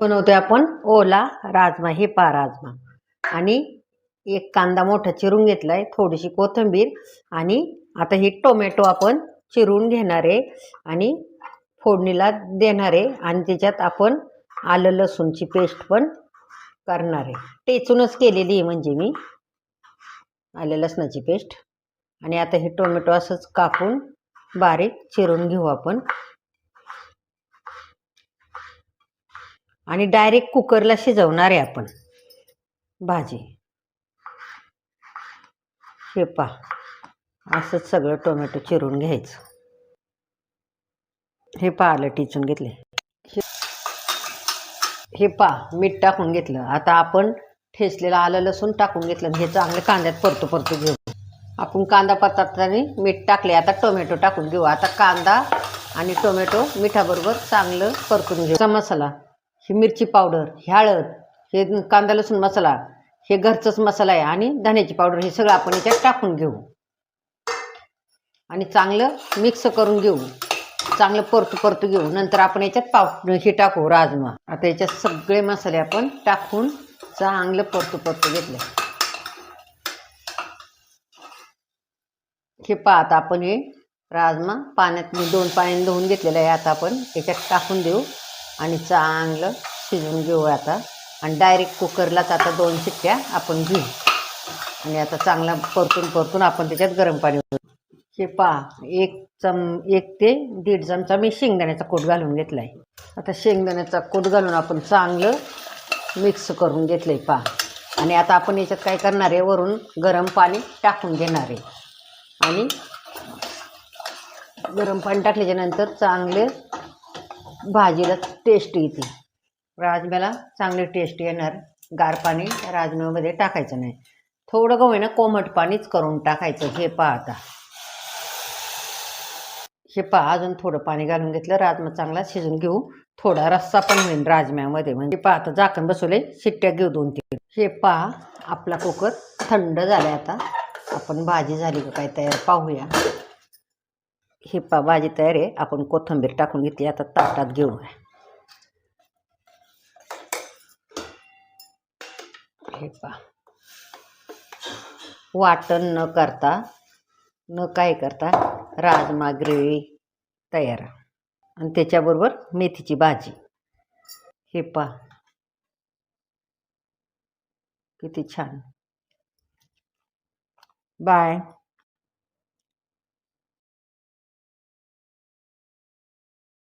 बनवतोय आपण ओला राजमा हे पा राजमा. आणि एक कांदा मोठा चिरून घेतलाय थोडीशी कोथिंबीर आणि आता हे टोमॅटो आपण चिरून घेणार आहे आणि फोडणीला देणार आहे आणि त्याच्यात आपण आलं लसूणची पेस्ट पण करणार आहे. टेचूनच केलेली आहे म्हणजे मी आलं लसणाची पेस्ट. आणि आता हे टोमॅटो असंच कापून बारीक चिरून घेऊ आपण. आणि डायरेक्ट कुकरला शिजवणार आहे आपण. भाजी. हे पा असंच सगळं टोमॅटो चिरून घ्यायचं. हे पा आलं टिचून घेतले. हे पा मीठ टाकून घेतलं. आता आपण ठेचलेलं आलं लसूण टाकून घेतलं हे चांगलं कांद्यात परतो परतो घेऊ. आपण कांदा परतताना मीठ टाकले. आता टोमॅटो टाकून घेऊ. आता कांदा आणि टोमॅटो मिठाबरोबर चांगलं परतून घेऊ. मसाला ही मिरची पावडर हे हळद हे कांदा लसूण मसाला हे घरचंच मसाला आहे आणि धण्याची पावडर हे सगळं आपण याच्यात टाकून घेऊ. आणि चांगलं मिक्स करून घेऊ. चांगलं परतू परतू घेऊ. नंतर आपण याच्यात पाव हे टाकू राजमा. आता याच्यात सगळे मसाले आपण टाकून चांगलं परतू परतू घेतलं. हे पाहता आपण हे राजमा पाण्यात दोन पाण्याने धुवून घेतलेलं आहे. आता आपण याच्यात टाकून देऊ. आणि चांगलं शिजून घेऊ आता. आणि डायरेक्ट कुकरलाच आता दोन शिट्ट्या आपण घेऊ. आणि आता चांगला परतून परतून आपण त्याच्यात गरम पाणी हे पहा एक चम एक ते दीड चमचा मी शेंगदाण्याचा कूट घालून घेतला आहे आता शेंगदाण्याचा कूट घालून आपण चांगलं मिक्स करून घेतलं आहे पहा आणि आता आपण याच्यात काय करणार आहे? वरून गरम पाणी टाकून घेणार आहे. आणि गरम पाणी टाकल्याच्यानंतर चांगले भाजीला टेस्ट येते राजम्याला चांगली टेस्ट येणार. गार पाणी राजम्यामध्ये टाकायचं नाही. थोडं गहू ना कोमट पाणीच करून टाकायचं. हे पहा आता. हे पहा अजून थोडं पाणी घालून घेतलं. राजमा चांगला शिजून घेऊ. थोडा रस्सा पण होईल राजम्यामध्ये. म्हणजे पहा आता झाकण बसवले शिट्ट्या घेऊ दोन तीन. हे पहा आपला कुकर थंड झाला आता. आपण भाजी झाली का काय तयार पाहूया. हे पा भाजी तयार आहे. आपण कोथिंबीर टाकून घेतली. आता ताटात घेऊ आहे पा वाटण न करता न काय करता राजमा ग्रेव्ही तयार. आणि त्याच्याबरोबर मेथीची भाजी. हे पा किती छान. बाय.